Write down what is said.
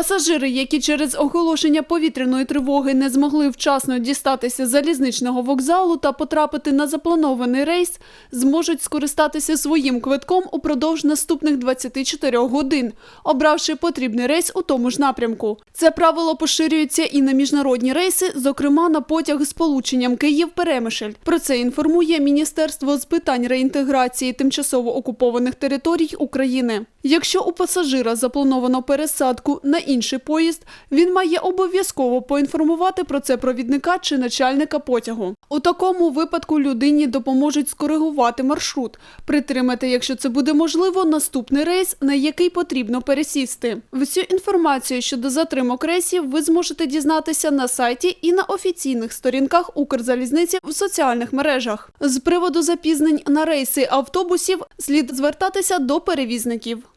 Пасажири, які через оголошення повітряної тривоги не змогли вчасно дістатися залізничного вокзалу та потрапити на запланований рейс, зможуть скористатися своїм квитком упродовж наступних 24 годин, обравши потрібний рейс у тому ж напрямку. Це правило поширюється і на міжнародні рейси, зокрема на потяг з полученням Київ-Перемишль. Про це інформує Міністерство з питань реінтеграції тимчасово окупованих територій України. Якщо у пасажира заплановано пересадку на інший поїзд, він має обов'язково поінформувати про це провідника чи начальника потягу. У такому випадку людині допоможуть скоригувати маршрут, притримати, якщо це буде можливо, наступний рейс, на який потрібно пересісти. Всю інформацію щодо затримок рейсів ви зможете дізнатися на сайті і на офіційних сторінках Укрзалізниці в соціальних мережах. З приводу запізнень на рейси автобусів слід звертатися до перевізників.